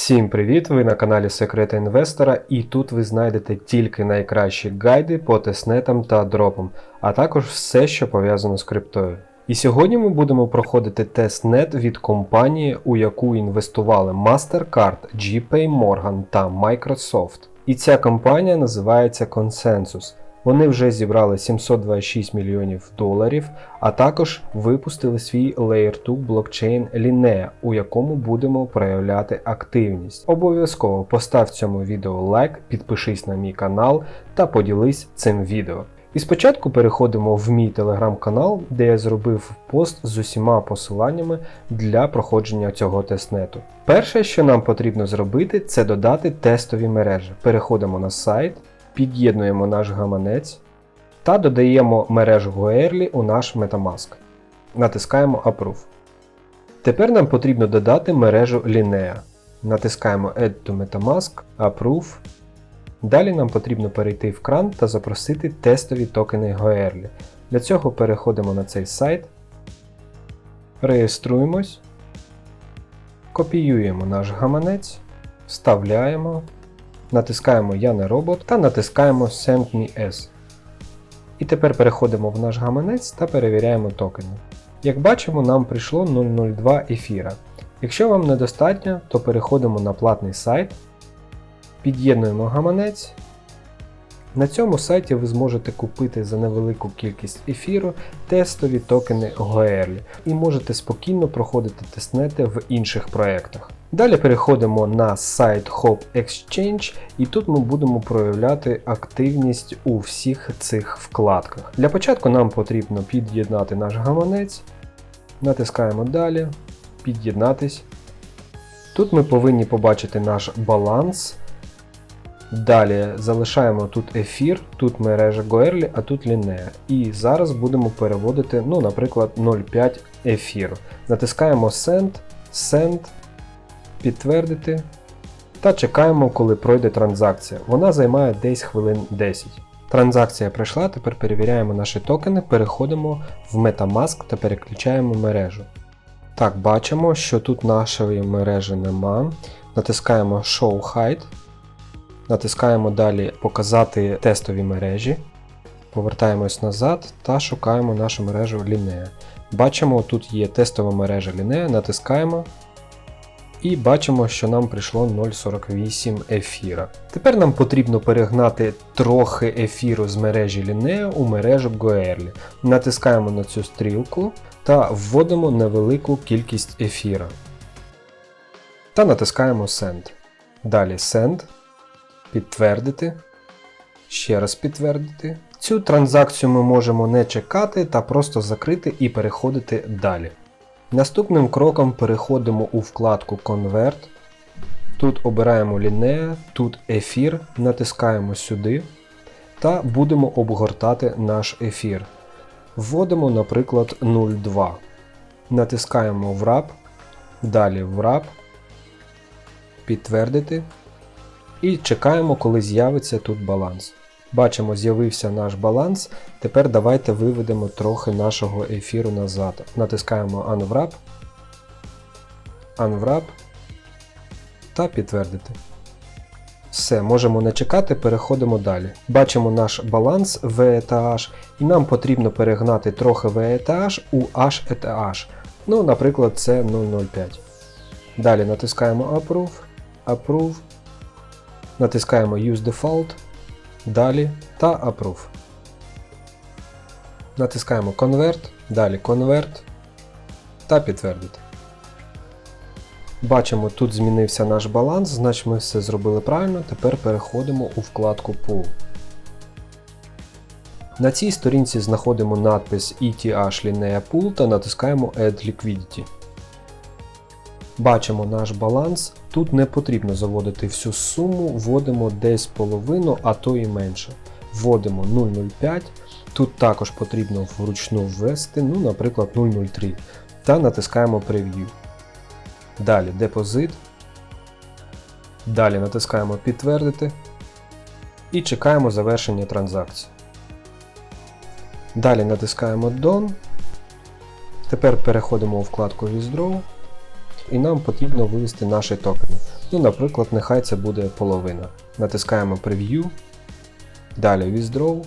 Всім привіт! Ви на каналі Секрети Інвестора, і тут ви знайдете тільки найкращі гайди по тестнетам та дропам, а також все, що пов'язано з криптою. І сьогодні ми будемо проходити тестнет від компанії, у яку інвестували MasterCard, JP Morgan та Microsoft. І ця компанія називається Consensus. Вони вже зібрали 726 мільйонів доларів, а також випустили свій Layer 2 блокчейн Linea, у якому будемо проявляти активність. Обов'язково постав цьому відео лайк, підпишись на мій канал та поділись цим відео. І спочатку переходимо в мій телеграм-канал, де я зробив пост з усіма посиланнями для проходження цього тестнету. Перше, що нам потрібно зробити, це додати тестові мережі. Переходимо на сайт, під'єднуємо наш гаманець та додаємо мережу Goerli у наш Metamask. Натискаємо Approve. Тепер нам потрібно додати мережу Linea. Натискаємо Add to Metamask, Approve. Далі нам потрібно перейти в кран та запросити тестові токени Goerli. Для цього переходимо на цей сайт, реєструємось, копіюємо наш гаманець, вставляємо, натискаємо Я не робот та натискаємо Send me as. І тепер переходимо в наш гаманець та перевіряємо токени. Як бачимо, нам прийшло 002 ефіра. Якщо вам недостатньо, то переходимо на платний сайт, під'єднуємо гаманець. На цьому сайті ви зможете купити за невелику кількість ефіру тестові токени Goerli і можете спокійно проходити тестнети в інших проєктах. Далі переходимо на сайт Hop Exchange і тут ми будемо проявляти активність у всіх цих вкладках. Для початку нам потрібно під'єднати наш гаманець, натискаємо далі, під'єднатись. Тут ми повинні побачити наш баланс. Далі залишаємо тут ефір, тут мережа Goerli, а тут Linea. І зараз будемо переводити, ну, наприклад, 0,5 ефіру. Натискаємо Send, Send, підтвердити та чекаємо, коли пройде транзакція. Вона займає десь хвилин 10. Транзакція пройшла, тепер перевіряємо наші токени, переходимо в Metamask та переключаємо мережу. Так, бачимо, що тут нашої мережі нема. Натискаємо Show Hide. Натискаємо далі Показати тестові мережі. Повертаємось назад та шукаємо нашу мережу Linea. Бачимо, тут є тестова мережа Linea, натискаємо. І бачимо, що нам прийшло 0,48 ефіра. Тепер нам потрібно перегнати трохи ефіру з мережі Linea у мережу Goerli. Натискаємо на цю стрілку та вводимо невелику кількість ефіра. Та натискаємо Send. Далі Send. Підтвердити. Ще раз підтвердити. Цю транзакцію ми можемо не чекати та просто закрити і переходити далі. Наступним кроком переходимо у вкладку Convert. Тут обираємо Linea, тут ефір, натискаємо сюди та будемо обгортати наш ефір. Вводимо, наприклад, 0,2. Натискаємо Wrap, далі Wrap, підтвердити. І чекаємо, коли з'явиться тут баланс. Бачимо, з'явився наш баланс. Тепер давайте виведемо трохи нашого ефіру назад. Натискаємо Unwrap, Unwrap та підтвердити. Все, можемо не чекати, переходимо далі. Бачимо наш баланс VETH і нам потрібно перегнати трохи VETH у HETH. Ну, наприклад, це 0,05. Далі натискаємо Approve, Approve, натискаємо Use Default. Далі та Approve. Натискаємо Convert, далі Convert та підтвердити. Бачимо, тут змінився наш баланс, значить ми все зробили правильно. Тепер переходимо у вкладку Pool. На цій сторінці знаходимо надпис ETH Linea Pool та натискаємо Add Liquidity. Бачимо наш баланс. Тут не потрібно заводити всю суму, вводимо десь половину, а то і менше. Вводимо 0,05. Тут також потрібно вручну ввести, ну, наприклад, 0,03 та натискаємо Preview. Далі депозит. Далі натискаємо Підтвердити і чекаємо завершення транзакції. Далі натискаємо Done. Тепер переходимо у вкладку Withdraw і нам потрібно вивести наші токени. Ну, наприклад, нехай це буде половина. Натискаємо Preview, далі Withdraw,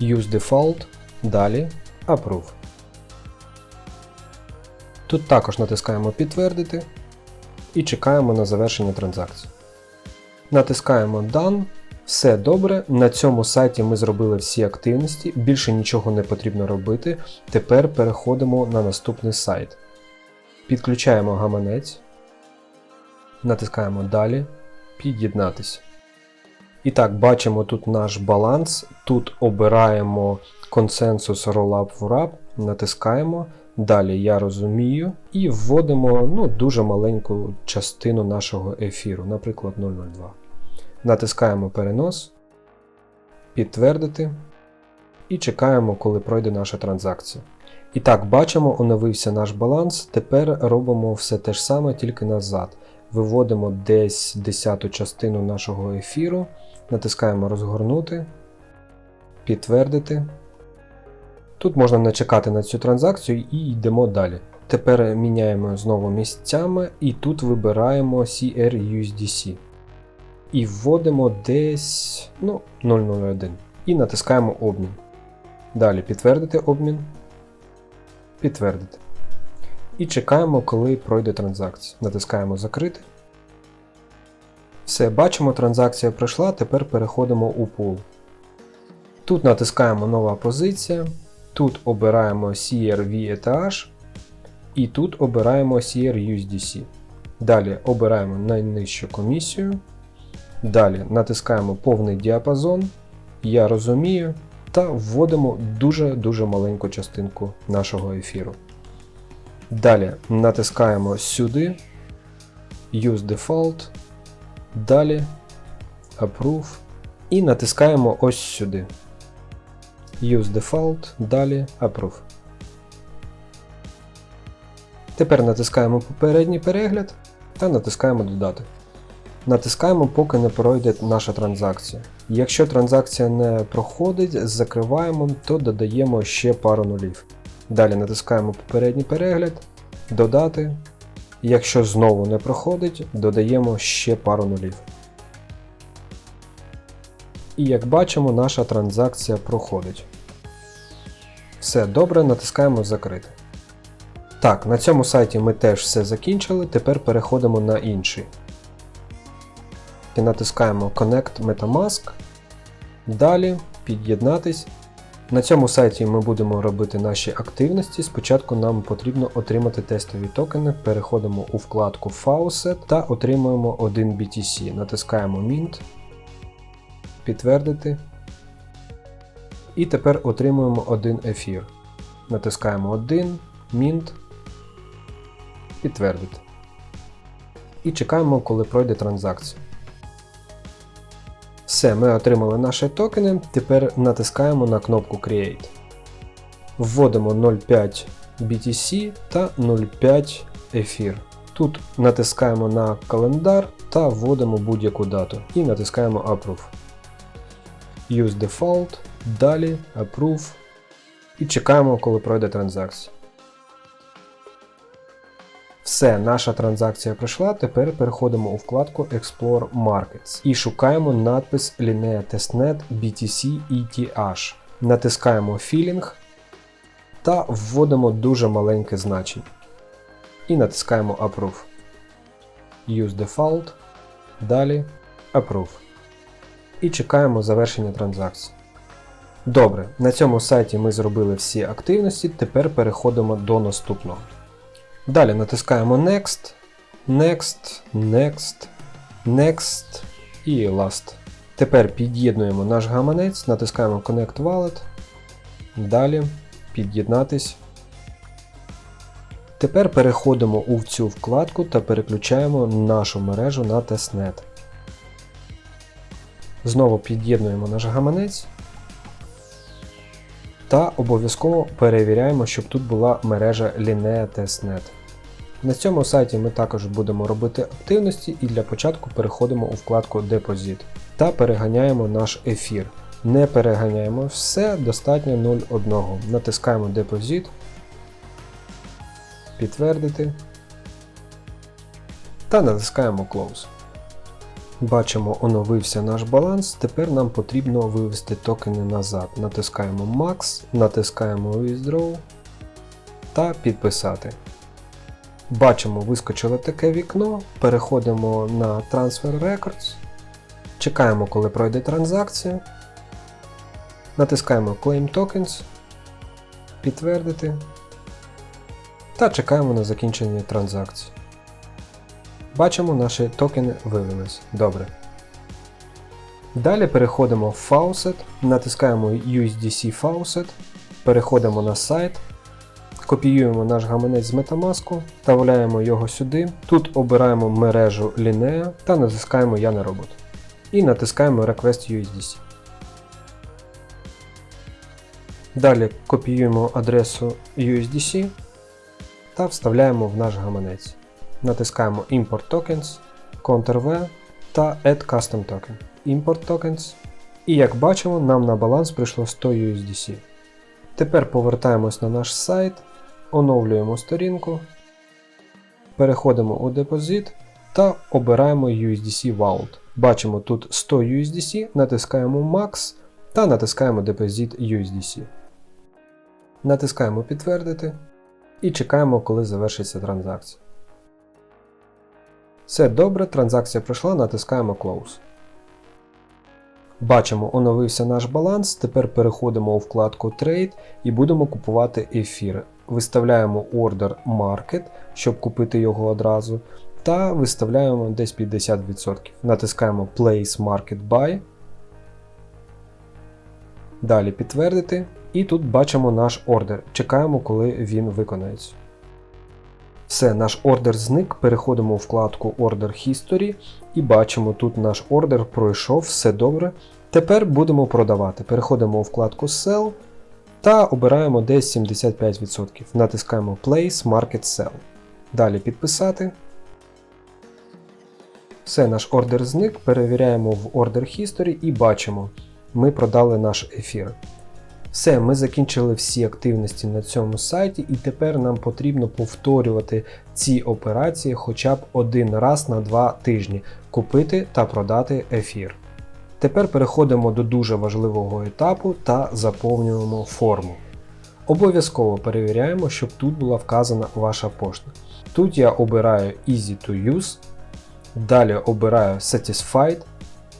Use Default, далі Approve. Тут також натискаємо Підтвердити і чекаємо на завершення транзакції. Натискаємо Done. Все добре. На цьому сайті ми зробили всі активності, більше нічого не потрібно робити. Тепер переходимо на наступний сайт. Підключаємо гаманець, натискаємо Далі, Під'єднатися. І так, бачимо тут наш баланс. Тут обираємо консенсус Rollup Wrap, натискаємо. Далі я розумію і вводимо ну, дуже маленьку частину нашого ефіру, наприклад 0,02. Натискаємо перенос, підтвердити і чекаємо, коли пройде наша транзакція. І так, бачимо, оновився наш баланс. Тепер робимо все те ж саме, тільки назад. Виводимо десь десяту частину нашого ефіру, натискаємо розгорнути, підтвердити. Тут можна не чекати на цю транзакцію і йдемо далі. Тепер міняємо знову місцями і тут вибираємо CRUSDC. І вводимо десь ну, 001 і натискаємо обмін. Далі підтвердити обмін. Підтвердити. І чекаємо, коли пройде транзакція. Натискаємо Закрити. Все, бачимо, транзакція пройшла, тепер переходимо у пул. Тут натискаємо нова позиція. Тут обираємо CRV ETH і тут обираємо CRUSDC. Далі обираємо найнижчу комісію. Далі натискаємо повний діапазон. Я розумію. Та вводимо дуже-дуже маленьку частинку нашого ефіру. Далі натискаємо сюди, Use Default, далі Approve і натискаємо ось сюди. Use Default, далі Approve. Тепер натискаємо попередній перегляд та натискаємо Додати. Натискаємо, поки не пройде наша транзакція. Якщо транзакція не проходить, закриваємо, то додаємо ще пару нулів. Далі натискаємо попередній перегляд, додати. Якщо знову не проходить, додаємо ще пару нулів. І як бачимо, наша транзакція проходить. Все добре, натискаємо Закрити. Так, на цьому сайті ми теж все закінчили, тепер переходимо на інший. І натискаємо Connect Metamask. Далі під'єднатись. На цьому сайті ми будемо робити наші активності. Спочатку нам потрібно отримати тестові токени. Переходимо у вкладку Faucet та отримуємо 1 BTC. Натискаємо Mint, підтвердити. І тепер отримуємо один ефір. Натискаємо 1, Mint, підтвердити. І чекаємо, коли пройде транзакція. Все, ми отримали наші токени. Тепер натискаємо на кнопку Create. Вводимо 0,5 BTC та 0,5 ефір. Тут натискаємо на календар та вводимо будь-яку дату і натискаємо Approve. Use Default, далі Approve. І чекаємо, коли пройде транзакція. Все, наша транзакція пройшла. Тепер переходимо у вкладку Explore Markets і шукаємо надпис Linea Testnet BTC ETH. Натискаємо Filling та вводимо дуже маленьке значення. І натискаємо Approve. Use Default. Далі Approve. І чекаємо завершення транзакції. Добре, на цьому сайті ми зробили всі активності, тепер переходимо до наступного. Далі натискаємо Next, Next, Next, Next і Last. Тепер під'єднуємо наш гаманець, натискаємо Connect Wallet. Далі під'єднатись. Тепер переходимо у цю вкладку та переключаємо нашу мережу на Testnet. Знову під'єднуємо наш гаманець. Та обов'язково перевіряємо, щоб тут була мережа Linea Testnet. На цьому сайті ми також будемо робити активності і для початку переходимо у вкладку Deposit та переганяємо наш ефір. Не переганяємо все, достатньо 0,1. Натискаємо Deposit, підтвердити. та натискаємо Close. Бачимо, оновився наш баланс. Тепер нам потрібно вивести токени назад. Натискаємо Max, натискаємо Withdraw та підписати. Бачимо, вискочило таке вікно. Переходимо на Transfer Records. Чекаємо, коли пройде транзакція. Натискаємо Claim Tokens. Підтвердити. Та чекаємо на закінчення транзакції. Бачимо, наші токени вивелись. Добре. Далі переходимо в Faucet, натискаємо USDC Faucet, переходимо на сайт, копіюємо наш гаманець з Metamask, вставляємо його сюди. Тут обираємо мережу Linea та натискаємо Я не робот. І натискаємо Request USDC. Далі копіюємо адресу USDC та вставляємо в наш гаманець. Натискаємо Import Tokens, Ctrl-V та Add Custom Token. Import Tokens. І як бачимо, нам на баланс прийшло 100 USDC. Тепер повертаємось на наш сайт, оновлюємо сторінку, переходимо у депозит та обираємо USDC Vault. Бачимо тут 100 USDC, натискаємо Max та натискаємо Deposit USDC. Натискаємо Підтвердити і чекаємо, коли завершиться транзакція. Все добре, транзакція пройшла, натискаємо Close. Бачимо, оновився наш баланс. Тепер переходимо у вкладку Trade і будемо купувати ефір. Виставляємо Order Market, щоб купити його одразу. Та виставляємо десь 50%. Натискаємо Place Market Buy. Далі підтвердити. І тут бачимо наш ордер. Чекаємо, коли він виконається. Все, наш ордер зник. Переходимо у вкладку Order History і бачимо, тут наш ордер пройшов, все добре. Тепер будемо продавати. Переходимо у вкладку Sell та обираємо десь 75%. Натискаємо Place Market Sell. Далі підписати. Все, наш ордер зник. Перевіряємо в Order History і бачимо, ми продали наш ефір. Все, ми закінчили всі активності на цьому сайті, і тепер нам потрібно повторювати ці операції хоча б один раз на два тижні купити та продати ефір. Тепер переходимо до дуже важливого етапу та заповнюємо форму. Обов'язково перевіряємо, щоб тут була вказана ваша пошта. Тут я обираю Easy to Use, далі обираю Satisfied.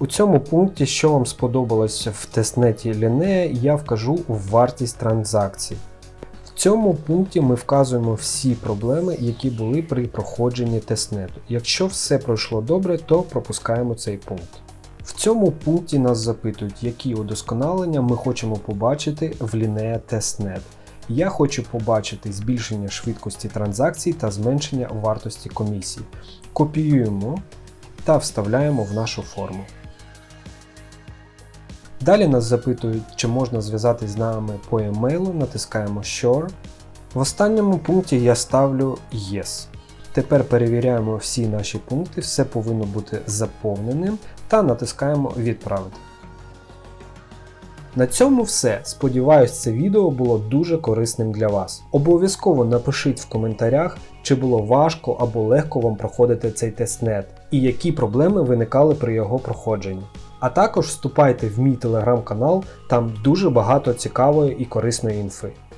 У цьому пункті, що вам сподобалось в тестнеті Linea, я вкажу вартість транзакцій. В цьому пункті ми вказуємо всі проблеми, які були при проходженні тестнету. Якщо все пройшло добре, то пропускаємо цей пункт. В цьому пункті нас запитують, які удосконалення ми хочемо побачити в Linea Testnet. Я хочу побачити збільшення швидкості транзакцій та зменшення вартості комісії. Копіюємо та вставляємо в нашу форму. Далі нас запитують, чи можна зв'язатись з нами по емейлу, натискаємо Sure. В останньому пункті я ставлю Yes. Тепер перевіряємо всі наші пункти, все повинно бути заповненим та натискаємо Відправити. На цьому все. Сподіваюсь, це відео було дуже корисним для вас. Обов'язково напишіть в коментарях, чи було важко або легко вам проходити цей тестнет, і які проблеми виникали при його проходженні. А також вступайте в мій телеграм-канал, там дуже багато цікавої і корисної інфи.